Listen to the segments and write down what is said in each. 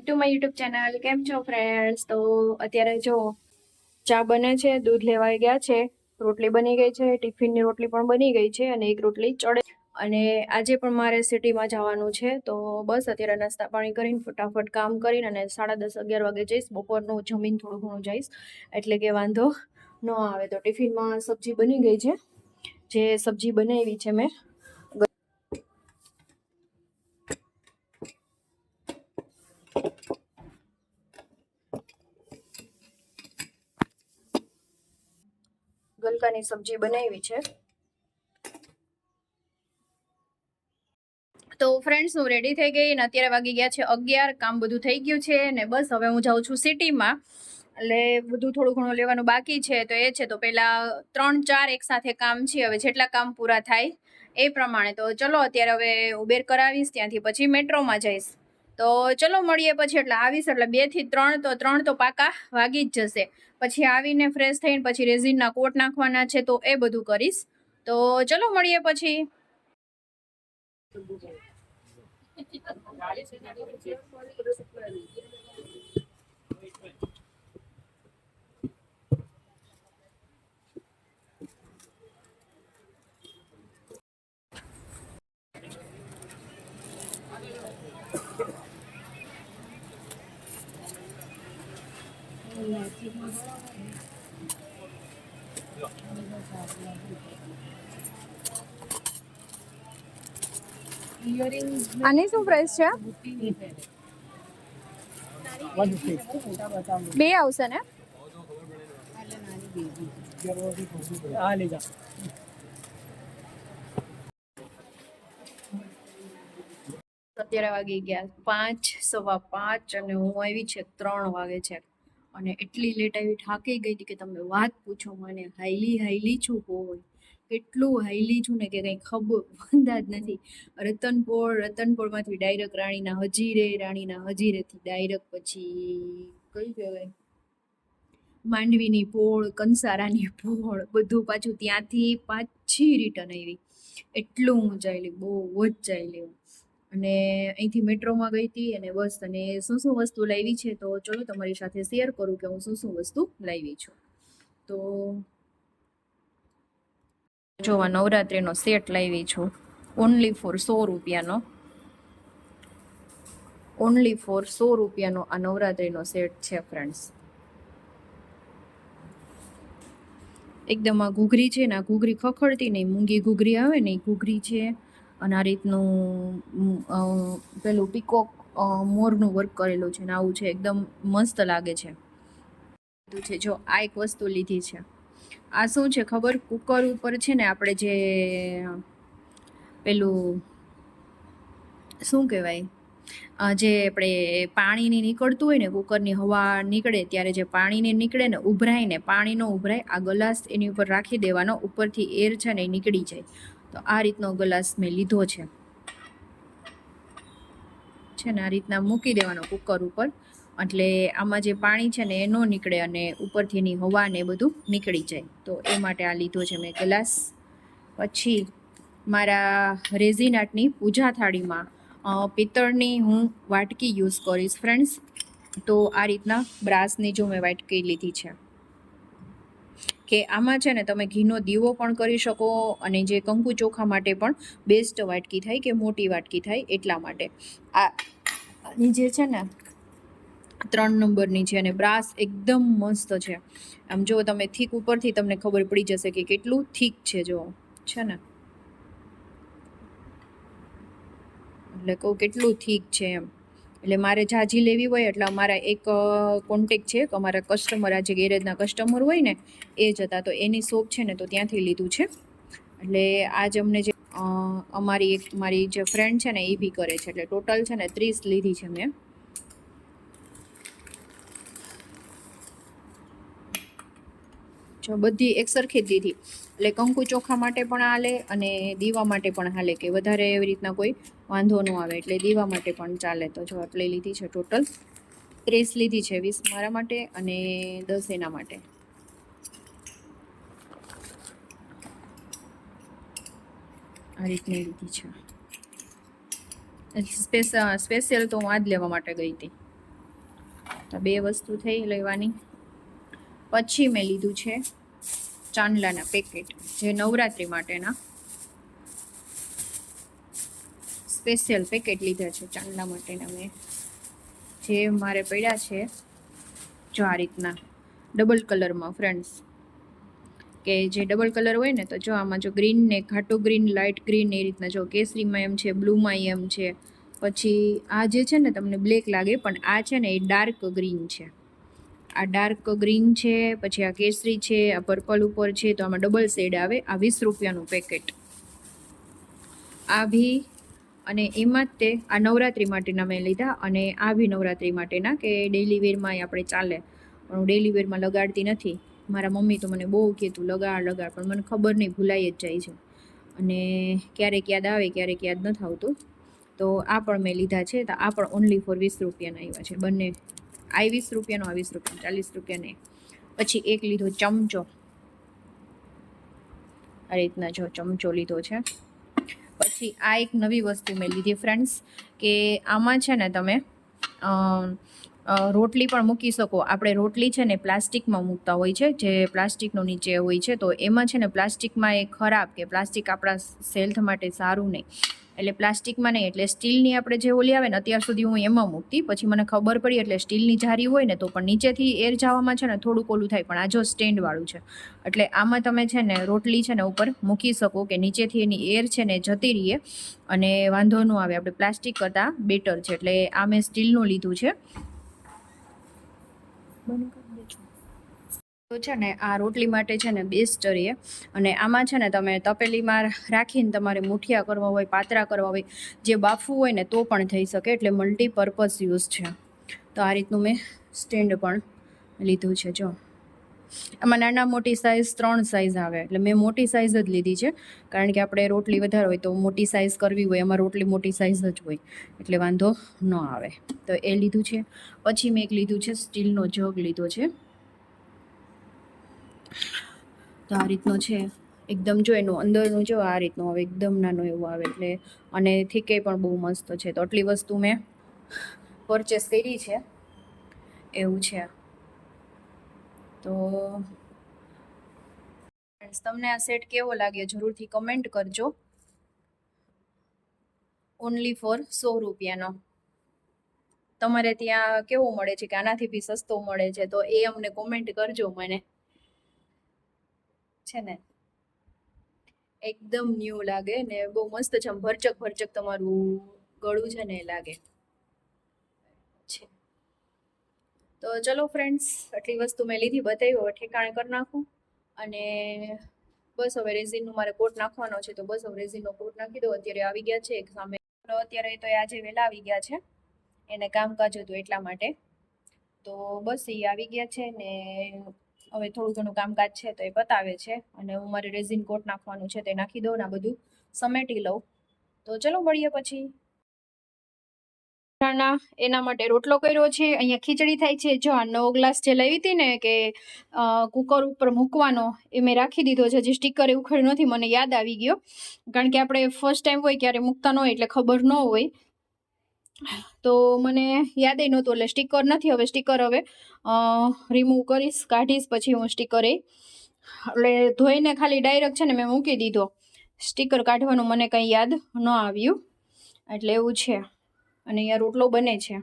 Back to my YouTube channel કેમ છો friends તો અત્યારે જો ચા બને છે, દૂધ લેવાઈ ગયા છે, રોટલી બની ગઈ છે, ટિફિનની રોટલી પણ બની ગઈ છે અને એક રોટલી ચડે અને આજે પણ મારે સિટીમાં જવાનું છે, તો બસ અત્યારે નાસ્તા પાણી કરીને ફટાફટ કામ કરીને અને સાડા દસ અગિયાર વાગે જઈશ. બપોરનું જમીન થોડું ઘણું જઈશ, એટલે કે વાંધો ન આવે. તો ટિફિનમાં સબ્જી બની ગઈ છે. જે સબ્જી બનાવી છે મેં ગલકાની સબ્જી બનાવી છે. તો ફ્રેન્ડ્સ હું રેડી થઈ ગઈ અને અત્યારે વાગી ગયા છે અગિયાર. કામ બધું થઈ ગયું છે ને બસ હવે હું જાઉં છું સિટીમાં એટલે બધું થોડું ઘણું લેવાનું બાકી છે તો એ છે તો પહેલાં ત્રણ, ચાર એક સાથે કામ છે. હવે જેટલા કામ પૂરા થાય એ પ્રમાણે. તો ચલો અત્યારે હવે ઉબેર કરાવીશ, ત્યાંથી પછી મેટ્રોમાં જઈશ. તો ચલો મળીએ પછી, એટલે આવીશ, એટલે બેથી ત્રણ, તો ત્રણ તો પાકા વાગી જ જશે. પછી આવીને ફ્રેશ થઈને પછી રેઝિનના કોટ નાખવાના છે, તો એ બધું કરીશ. તો ચલો મળીએ પછી. આની શું પ્રાઇસ છે? બે આવશે ને? આ લઈ જા. અત્યારે વાગી ગયા પાંચ સવા પાંચ અને હું આવી છે ત્રણ વાગે છે અને એટલી લેટ આવી થાકી ગઈ હતી કે તમે વાત પૂછો મને હાઈલી હાઈલી છું હોય કેટલું હાઈલી છું ને કે કંઈ ખબર, અંદાજ નથી. રતનપોળ, રતનપોળમાંથી ડાયરેક્ટ રાણીના હજીરે, રાણીના હજીરેથી ડાયરેક્ટ પછી કઈ કહેવાય? માંડવીની પોળ, કંસારાની પોળ, બધું પાછું ત્યાંથી પાછી રિટર્ન આવી. એટલું હું ચાલી બહુ જ ચાલી અને અહીંથી મેટ્રોમાં ગઈ હતી અને બસ અને શું શું વસ્તુ લાવી છે તો ચલો તમારી સાથે શેર કરું કે હું શું શું વસ્તુ લાવી છું. તો જોવા નવરાત્રિનો સેટ લાવી છું. ઓનલી ફોર સો રૂપિયાનો. ઓનલી ફોર સો રૂપિયાનો આ નવરાત્રિનો સેટ છે ફ્રેન્ડ્સ એકદમ આ ઘૂઘરી છે ને, આ ઘૂઘરી ખખડતી નહીં મૂંગી ઘૂઘરી આવે ને એ ઘૂઘરી છે. અને આ રીતનું પેલું પીકોક મોરનું વર્ક કરેલું છે ને આવું છે. એકદમ મસ્ત લાગે છે. છે. જો આ એક વસ્તુ લીધી છે. આ શું છે ખબર? કુકર ઉપર છે ને આપણે જે, પેલું, શું કહેવાય? જે આપણે પાણીની નીકળતું હોય ને, કુકરની હવા નીકળે ત્યારે જે પાણીને નીકળે ને, ઉભરાય ને પાણી ન ઉભરાય, આ ગ્લાસ એની ઉપર રાખી દેવાનો, ઉપરથી એર છે ને એ નીકળી જાય. તો આ રીતનો ગ્લાસ મેં લીધો છે. છે ને, આ રીતના મૂકી દેવાનો કુકર ઉપર. એટલે આમાં જે પાણી છે ને, એ ન નીકળે અને ઉપરથી એની હવા ને બધું નીકળી જાય. તો એ માટે આ લીધો છે મેં ગ્લાસ. પછી મારા રેઝિન પૂજા થાળીમાં પિત્તળની હું વાટકી યુઝ કરીશ ફ્રેન્ડ્સ તો આ રીતના બ્રાસની જો મેં વાટકી લીધી છે. કે આમાં છે ને તમે ઘીનો દીવો પણ કરી શકો અને જે કંકુ ચોખા માટે પણ બેસ્ટ વાટકી થાય કે મોટી વાટકી થાય એટલા માટે. આ જે છે ને, ત્રણ નંબરની છે અને બ્રાસ એકદમ મસ્ત છે. આમ જો તમે થીક ઉપરથી તમને ખબર પડી જશે કે કેટલું થીક છે જો, છે ને. એટલે કહું, કેટલું થીક છે એમ. એટલે મારે જાજી લેવી હોય, એટલે અમારા એક કોન્ટેક છે અમારા કસ્ટમર આ જે ગેરેજના કસ્ટમર હોય ને, એ જ હતા. તો એની શોપ છે ને, તો ત્યાંથી લીધું છે. એટલે આજ અમને જે અમારી એક, મારી જે ફ્રેન્ડ છે ને, એ બી કરે છે. એટલે ટોટલ છે ને, ત્રીસ લીધી છે મેં. જો બધી એક સરખી જ દીધી એટલે કંકુ ચોખા માટે પણ હાલે અને દીવા માટે પણ હાલે કે વધારે એવી રીતના કોઈ વાંધો ન આવે. એટલે દીવા માટે પણ ચાલે. તો જો આટલી લીધી છે ટોટલ. ત્રીસ લીધી છે વીસ મારા માટે અને દસ એના માટે. આ રીતની લીધી છે. સ્પેશિયલ તો હું આ જ લેવા માટે ગઈ હતી. તો બે વસ્તુ થઈ લેવાની. પછી મેં લીધું છે ચાંદલાના પેકેટ જે નવરાત્રિ માટેના સ્પેશિયલ પેકેટ લીધા છે ચાંદલા માટેના મેં. જે મારે પડ્યા છે જો આ રીતના ડબલ કલરમાં ફ્રેન્ડ્સ કે જે ડબલ કલર હોય ને તો જો આમાં જો ગ્રીન ને ઘાટું ગ્રીન લાઇટ ગ્રીન એ રીતના જો કેસરીમાં એમ છે બ્લુમાં એમ છે, પછી આ જે છે ને તમને બ્લેક લાગે પણ આ છે ને એ ડાર્ક ગ્રીન છે. આ ડાર્ક ગ્રીન છે, પછી આ કેસરી છે, આ પર્પલ ઉપર છે, તો આમાં ડબલ શેડ આવે, આ વીસ રૂપિયાનું પેકેટ. આ ભી અને એમાં જ તે, આ નવરાત્રિ માટેના મેં લીધા અને આ ભી નવરાત્રિ માટેના કે ડેલી વેરમાં આપણે ચાલે. પણ હું ડેલી વેરમાં લગાડતી નથી. મારા મમ્મી તો મને બહુ કહેતું લગાડ લગાડ, પણ મને ખબર નહીં, ભૂલાઈ જ જાય છે. અને ક્યારેક યાદ આવે, ક્યારેક યાદ નથી આવતું. તો આ પણ મેં લીધા છે. તો આ પણ ઓનલી ફોર વીસ રૂપિયાના આવ્યા છે. બંને આ વીસ રૂપિયાનો, આ વીસ રૂપિયા ચાલીસ રૂપિયાને પછી એક લીધો ચમચો. આ રીતના જો ચમચો લીધો છે. પછી આ એક નવી વસ્તુ મેં લીધી ફ્રેન્ડ્સ કે આમાં છે ને તમે રોટલી પણ મૂકી શકો. આપણે રોટલી છે ને પ્લાસ્ટિકમાં મૂકતા હોય છે. જે પ્લાસ્ટિકનો નીચે હોય છે. તો એમાં છે ને પ્લાસ્ટિકમાં એ ખરાબ કે પ્લાસ્ટિક આપણા સેલ્થ માટે સારું નહીં. એટલે પ્લાસ્ટિકમાં નહીં, એટલે સ્ટીલની આપણે જે ઓલી આવે ને, અત્યાર સુધી હું એમાં મૂકતી, પછી મને ખબર પડી એટલે સ્ટીલની જારી હોય ને, તો પણ નીચેથી એર જવામાં છે ને, થોડુંક ઓલું થાય, પણ આ જો સ્ટેન્ડવાળું છે. એટલે આમાં તમે છે ને, રોટલી છે ને, ઉપર મૂકી શકો કે નીચેથી એની એર છે ને, જતી રહીએ. અને વાંધો ન આવે, આપણે પ્લાસ્ટિક કરતાં બેટર છે. એટલે આ મેં સ્ટીલનું લીધું છે. તો છે ને આ રોટલી માટે છે ને બેસ્ટ રહીએ અને આમાં છે ને તમે તપેલીમાં રાખીને તમારે મુઠિયા કરવા હોય, પાતરા કરવા હોય, જે બાફવું હોય ને તો પણ થઈ શકે. એટલે મલ્ટીપર્પઝ યુઝ છે. તો આ રીતનું મેં સ્ટેન્ડ પણ લીધું છે, જો. આમાં નાના મોટી સાઇઝ ત્રણ સાઇઝ આવે. એટલે મેં મોટી સાઇઝ જ લીધી છે. કારણ કે આપણે રોટલી વધારે હોય તો મોટી સાઇઝ કરવી હોય, એમાં રોટલી મોટી સાઇઝ જ હોય. એટલે વાંધો ન આવે. તો એ લીધું છે. પછી મેં એક લીધું છે સ્ટીલનો જગ લીધો છે. તો આ રીતનો છે. એકદમ જો એનું અંદરનું જો આ રીતનું આવે, એકદમ નાનું એવું આવે એટલે અને થીકે પણ બહુ મસ્ત છે. તો આટલી વસ્તુ મેં પરચેસ કરી છે. એવું છે. તો તમને આ સેટ કેવો લાગ્યો? જરૂરથી કમેન્ટ કરજો. ઓનલી ફોર સો રૂપિયાનો. તમારે ત્યાં કેવો મળે છે કે આનાથી બી સસ્તો મળે છે? તો એ અમને કોમેન્ટ કરજો મને. છે ને? એકદમ ન્યૂ લાગે ને બહુ મસ્ત છે. ભરચક ભરચક તમારું ગળું છે ને એ લાગે. છે. તો ચલો ફ્રેન્ડ્સ આટલી વસ્તુ મેં લીધી બતાવી હવે ઠેકાણે કરી નાખું. અને બસ હવે રેઝિનનું મારે કોટ નાખવાનો છે, તો બસ હવે રેઝિનનો કોટ નાખી દો અત્યારે આવી ગયા છે એક સામે અત્યારે તો આજે વહેલા આવી ગયા છે. એને કામકાજ હતું એટલા માટે. તો બસ એ આવી ગયા છે ને હવે થોડું ઘણું કામકાજ છે તો એ બતાવે છે અને હું મારે રેઝિન કોટ નાખવાનું છે તે નાખી દઉં ને આ બધું સમેટી લઉં. તો ચલો મળીએ પછી. ના એના માટે રોટલો કર્યો છે. અહીંયા ખીચડી થાય છે. જો આ નવો ગ્લાસ જે લાવી હતી ને કે કુકર ઉપર મૂકવાનો, એ મેં રાખી દીધો છે. હજી સ્ટીકર એવું ખડ્યું નથી. મને યાદ આવી ગયો. કારણ કે આપણે ફર્સ્ટ ટાઈમ હોય ક્યારે મૂકતા ન હોય એટલે ખબર ન હોય. તો મને યાદ નહોતું, એટલે સ્ટીકર નથી હવે સ્ટીકર હવે રિમૂવ કરીશ, કાઢીશ, પછી હું સ્ટીકર એ, એટલે ધોઈને ખાલી ડાયરેક્ટ છે ને મેં મૂકી દીધો. સ્ટીકર કાઢવાનું મને કંઈ યાદ ન આવ્યું, એટલે એવું છે. અને અહીંયા રોટલો બને છે.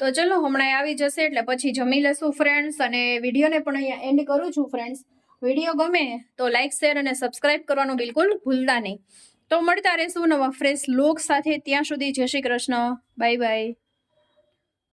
તો ચલો હમણાં આવી જશે, એટલે પછી જમી લેશું ફ્રેન્ડ્સ અને વિડીયોને પણ અહીંયા એન્ડ કરું છું ફ્રેન્ડ્સ વીડિયો ગમે તો લાઇક શેર અને સબસ્ક્રાઇબ કરવાનું બિલકુલ ભૂલતા નહીં. તો મળતા રહેશું નવા ફ્રેશ લોક સાથે. ત્યાં સુધી જય શ્રી કૃષ્ણ. Bye bye